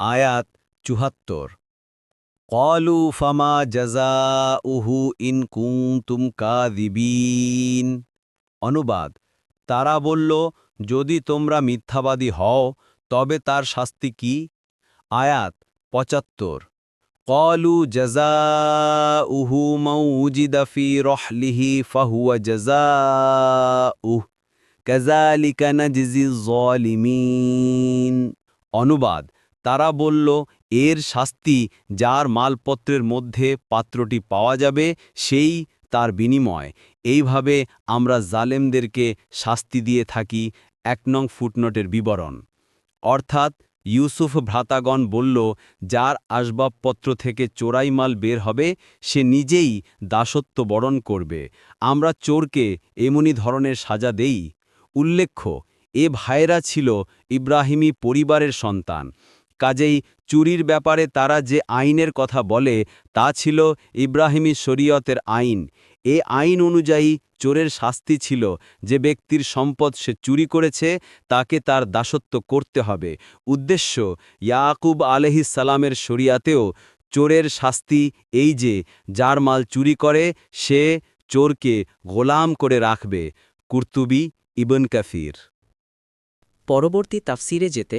আয়াত চুহাত্তর। কলু ফামা জাজা উহু ইন কুম কাদিবিন অনুবাদ, তারা বলল, যদি তোমরা মিথ্যাবাদী হও, তবে তার শাস্তি কি? আয়াত পঁচাত্তর। কলু জাজা উহু মৌজিদফি রহলিহি ফাহুয়া জাজা উহ কাজালিকা নাজিজি জলিমিন অনুবাদ তারা বলল, এর শাস্তি যার মালপত্রের মধ্যে পাত্রটি পাওয়া যাবে, সেই তার বিনিময়। এইভাবে আমরা জালেমদেরকে শাস্তি দিয়ে থাকি। এক নং ফুটনোটের বিবরণ। অর্থাৎ ইউসুফ ভ্রাতাগণ বলল, যার আসবাবপত্র থেকে চোরাই মাল বের হবে, সে নিজেই দাসত্ব বরণ করবে। আমরা চোরকে এমনি ধরনের সাজা দেই। উল্লেখ্য, এ ভাইরা ছিল ইব্রাহিমী পরিবারের সন্তান। কাজেই চুরির ব্যাপারে তারা যে আইনের কথা বলে, তা ছিল ইব্রাহিমী শরীয়তের আইন। এ আইন অনুযায়ী চোরের শাস্তি ছিল, যে ব্যক্তির সম্পদ সে চুরি করেছে, তাকে তার দাসত্ব করতে হবে। উদ্দেশ্য, ইয়াকুব আলহিসালামের শরিয়াতেও চোরের শাস্তি এই যে, যার মাল চুরি করে, সে চোরকে গোলাম করে রাখবে। কুর্তুবি ইবন কাফির পরবর্তী তাফসিরে যেতে